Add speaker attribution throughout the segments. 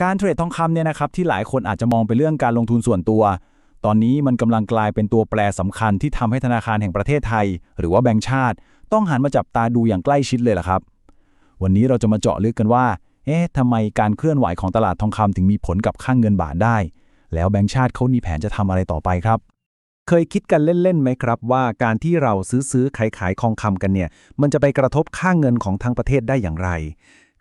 Speaker 1: การเทรดทองคำเนี่ยนะครับที่หลายคนอาจจะมองเป็นเรื่องการลงทุนส่วนตัว ตอนนี้มันกำลังกลายเป็นตัวแปรสำคัญที่ทำให้ธนาคารแห่งประเทศไทย หรือว่าแบงก์ชาติ ต้องหันมาจับตาดูอย่างใกล้ชิดเลยล่ะครับ วันนี้เราจะมาเจาะลึกกันว่า เอ๊ะทำไมการเคลื่อนไหวของตลาดทองคำถึงมีผลกับค่างเงินบาทได้ แล้วแบงก์ชาติเขามีแผนจะทำอะไรต่อไปครับ
Speaker 2: เคยคิดกันเล่นๆไหมครับ ว่าการที่เราซื้อซื้อขายขายทองคำกันเนี่ย มันจะไปกระทบค่าเงินของทั้งประเทศได้อย่างไร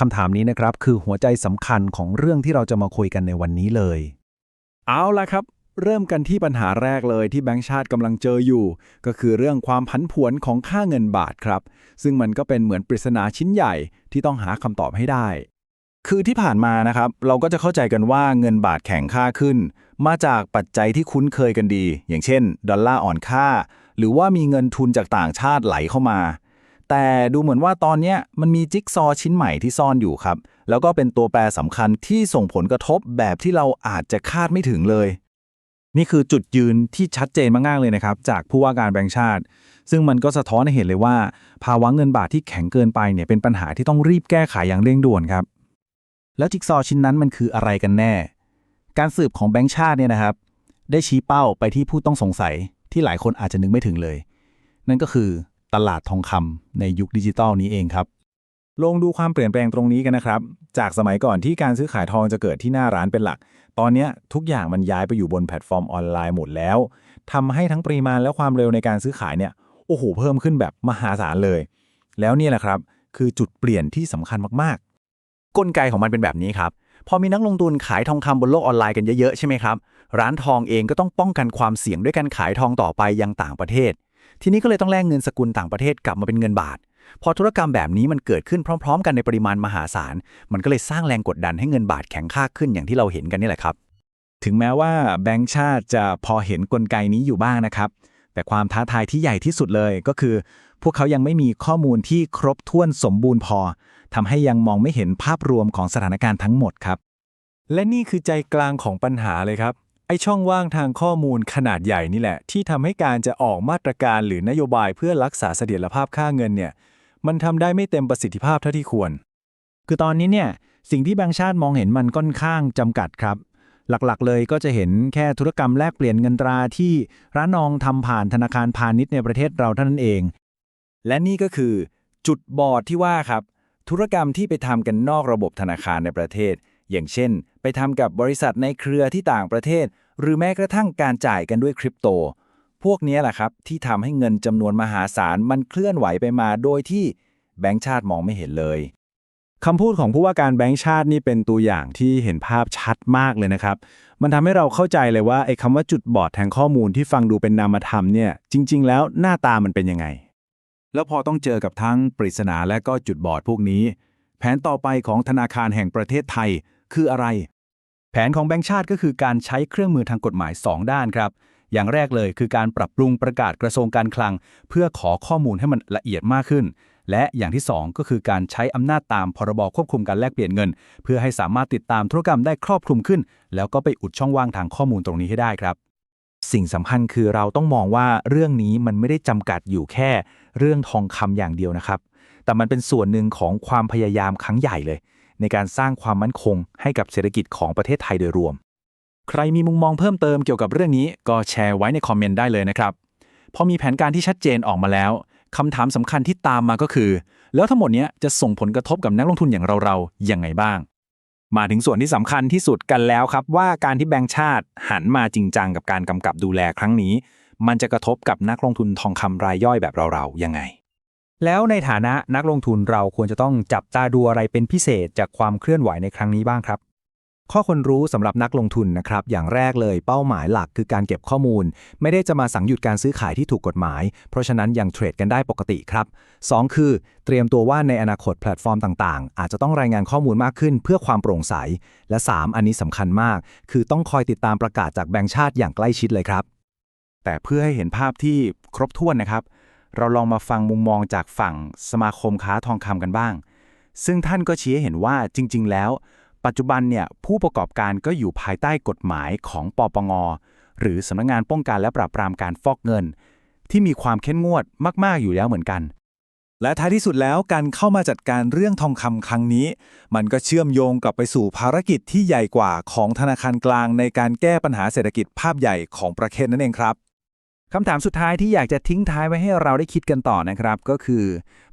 Speaker 2: คำถามนี้นะครับคือหัวใจสำคัญของเรื่องที่เราจะมาคุยกันในวันนี้เลย
Speaker 1: เอาละครับ เริ่มกันที่ปัญหาแรกเลยที่แบงก์ชาติกำลังเจออยู่ ก็คือเรื่องความผันผวนของค่าเงินบาทครับ ซึ่งมันก็เป็นเหมือนปริศนาชิ้นใหญ่ที่ต้องหาคำตอบให้ได้ คือที่ผ่านมานะครับ เราก็จะเข้าใจกันว่าเงินบาทแข็งค่าขึ้น มาจากปัจจัยที่คุ้นเคยกันดี อย่างเช่น ดอลลาร์อ่อนค่า หรือว่ามีเงินทุนจากต่างชาติไหลเข้ามา แต่ดูเหมือนว่าตอนนี้มันมีจิ๊กซอว์ชิ้นใหม่ที่ซ่อนอยู่ครับ แล้วก็เป็นตัวแปรสำคัญที่ส่งผลกระทบแบบที่เราอาจจะคาดไม่ถึงเลย นี่คือจุดยืนที่ชัดเจนมากๆเลยนะครับ จากผู้ว่าการแบงก์ชาติ ซึ่งมันก็สะท้อนให้เห็นเลยว่า ภาวะเงินบาทที่แข็งเกินไปเนี่ยเป็นปัญหาที่ต้องรีบแก้ไขอย่างเร่งด่วนครับ แล้วจิ๊กซอว์ชิ้นนั้นมันคืออะไรกันแน่ การสืบของแบงก์ชาติเนี่ยนะครับ ได้ชี้เป้าไปที่ผู้ต้องสงสัยที่หลายคนอาจจะนึกไม่ถึงเลย นั่นก็คือ ตลาดทองคำในยุคดิจิตอลนี้เองครับ ลงดูความเปลี่ยนแปลงตรงนี้กันนะครับ จากสมัยก่อนที่การซื้อขายทองจะเกิดที่หน้าร้านเป็นหลัก ตอนนี้ทุกอย่างมันย้ายไปอยู่บนแพลตฟอร์มออนไลน์หมดแล้วทำให้ทั้งปริมาณและความเร็วในการซื้อขายเนี่ยโอ้โหเพิ่มขึ้นแบบมหาศาลเลย แล้วนี่แหละครับคือจุดเปลี่ยนที่สำคัญมากๆ กลไกของมันเป็นแบบนี้ครับพอมีนักลงทุนขายทองคำบนโลกออนไลน์กันเยอะๆ ใช่ไหมครับ ร้านทองเองก็ต้องป้องกันความเสี่ยงด้วยการขายทองต่อไปยังต่างประเทศ ทีนี้ก็เลยต้องแลกเงินสกุลต่างประเทศกลับมาเป็นเงินบาท พอธุรกรรมแบบนี้มันเกิดขึ้นพร้อม ๆ กันในปริมาณมหาศาล มันก็เลยสร้างแรงกดดันให้เงินบาทแข็งค่าขึ้นอย่างที่เราเห็นกันนี่แหละครับ ถึงแม้ว่าแบงก์ชาติจะพอเห็นกลไกนี้อยู่บ้างนะครับ แต่ความท้าทายที่ใหญ่ที่สุดเลยก็คือ พวกเขายังไม่มีข้อมูลที่ครบถ้วนสมบูรณ์พอทำให้ยังมองไม่เห็นภาพรวมของสถานการณ์ทั้งหมดครับ
Speaker 2: และนี่คือใจกลางของปัญหาเลยครับ ไอช่องว่างทางข้อมูลขนาดใหญ่นี่แหละ ที่ทำให้การจะออกมาตรการหรือนโยบายเพื่อรักษาเสถียรภาพค่าเงินเนี่ยมันทำได้ไม่เต็มประสิทธิภาพเท่าที่ควร
Speaker 1: คือตอนนี้เนี่ยสิ่งที่แบงก์ชาติมองเห็นมันค่อนข้างจำกัดครับ หลักๆ เลยก็จะเห็นแค่ธุรกรรมแลกเปลี่ยนเงินตราที่ร้านนองทำผ่านธนาคารพาณิชย์ในประเทศเราเท่านั้นเอง
Speaker 2: และนี่ก็คือ จุดบอดที่ว่าครับ ธุรกรรมที่ไปทำกันนอกระบบธนาคารในประเทศ อย่างเช่น ไปทำกับบริษัทในเครือที่ต่างประเทศ หรือแม้กระทั่งการจ่ายกันด้วยคริปโต พวกนี้แหละครับ ที่ทำให้เงินจำนวนมหาศาลมันเคลื่อนไหวไปมาโดยที่แบงก์ชาติมองไม่เห็นเลย
Speaker 1: คำพูดของผู้ว่าการแบงก์ชาตินี่เป็นตัวอย่างที่เห็นภาพชัดมากเลยนะครับ มันทำให้เราเข้าใจเลยว่าไอ้คำว่าจุดบอดทางข้อมูลที่ฟังดูเป็นนามธรรมเนี่ยจริง ๆ แล้วหน้าตามันเป็นยังไง แล้วพอต้องเจอกับทั้งปริศนาและก็จุดบอดพวกนี้ แผนต่อไปของธนาคารแห่งประเทศไทย คืออะไร แผนของแบงก์ชาติก็คือการใช้เครื่องมือทางกฎหมาย 2 ด้านครับ อย่างแรกเลยคือการปรับปรุงประกาศกระทรวงการคลัง เพื่อขอข้อมูลให้มันละเอียดมากขึ้น และอย่างที่ 2 ก็คือการใช้อำนาจตามพรบควบคุมการแลกเปลี่ยนเงิน เพื่อให้สามารถติดตามธุรกรรมได้ครอบคลุมขึ้น แล้วก็ไปอุดช่องว่างทางข้อมูลตรงนี้ให้ได้ครับสิ่งสำคัญคือเราต้องมองว่าเรื่องนี้มันไม่ได้จำกัดอยู่แค่เรื่องทองคำอย่างเดียวนะครับ แต่มันเป็นส่วนหนึ่งของความพยายามครั้งใหญ่เลย ในการสร้างความมั่นคงให้กับเศรษฐกิจของประเทศไทยโดยรวม ใครมีมุมมองเพิ่มเติมเกี่ยวกับเรื่องนี้ก็แชร์ไว้ในคอมเมนต์ได้เลยนะครับ พอมีแผนการที่ชัดเจนออกมาแล้วคำถามสำคัญที่ตามมาก็คือ แล้วทั้งหมดนี้จะส่งผลกระทบกับนักลงทุนอย่างเราๆยังไงบ้าง มาถึงส่วนที่สำคัญที่สุดกันแล้วครับ ว่าการที่แบงก์ชาติหันมาจริงจังกับการกำกับดูแลครั้งนี้ มันจะกระทบกับนักลงทุนทองคำรายย่อยแบบเราๆยังไง แล้วในฐานะนักลงทุนเราควรจะต้องจับตาดูอะไรเป็นพิเศษจากความเคลื่อนไหวในครั้งนี้บ้างครับ ข้อควรรู้สำหรับนักลงทุนนะครับ อย่างแรกเลยเป้าหมายหลักคือการเก็บข้อมูล ไม่ได้จะมาสั่งหยุดการซื้อขายที่ถูกกฎหมาย เพราะฉะนั้นยังเทรดกันได้ปกติครับ 2 คือ เตรียมตัวว่าในอนาคตแพลตฟอร์มต่างๆ อาจจะต้องรายงานข้อมูลมากขึ้นเพื่อความโปร่งใส และ 3 อันนี้สำคัญมาก คือต้องคอยติดตามประกาศจากแบงก์ชาติอย่างใกล้ชิดเลยครับ แต่เพื่อให้เห็นภาพที่ครบถ้วนนะครับ เราลองมาฟังมุมมองจากฝั่งสมาคมค้าทองคำกันบ้าง ซึ่งท่านก็ชี้ให้เห็นว่าจริง ๆ แล้ว ปัจจุบันเนี่ยผู้ประกอบการก็อยู่ภายใต้กฎหมายของปปง หรือสำนักงานป้องกันและปราบปรามการฟอกเงิน ที่มีความเข้มงวดมากๆอยู่แล้วเหมือนกัน
Speaker 3: และท้ายที่สุดแล้วการเข้ามาจัดการเรื่องทองคำครั้งนี้ มันก็เชื่อมโยงกลับไปสู่ภารกิจที่ใหญ่กว่าของธนาคารกลางในการแก้ปัญหาเศรษฐกิจภาพใหญ่ของประเทศนั่นเองครับ
Speaker 1: คำถามสุดท้ายที่อยากจะทิ้งท้ายไว้ให้เราได้คิดกันต่อนะครับ ก็คือ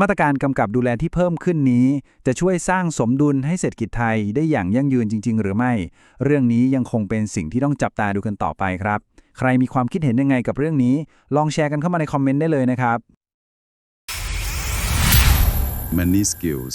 Speaker 1: มาตรการกำกับดูแลที่เพิ่มขึ้นนี้ จะช่วยสร้างสมดุลให้เศรษฐกิจไทยได้อย่างยั่งยืนจริง ๆ หรือไม่ เรื่องนี้ยังคงเป็นสิ่งที่ต้องจับตาดูกันต่อไปครับ ใครมีความคิดเห็นยังไงกับเรื่องนี้ ลองแชร์กันเข้ามาในคอมเมนต์ได้เลยนะครับ
Speaker 4: Money Skills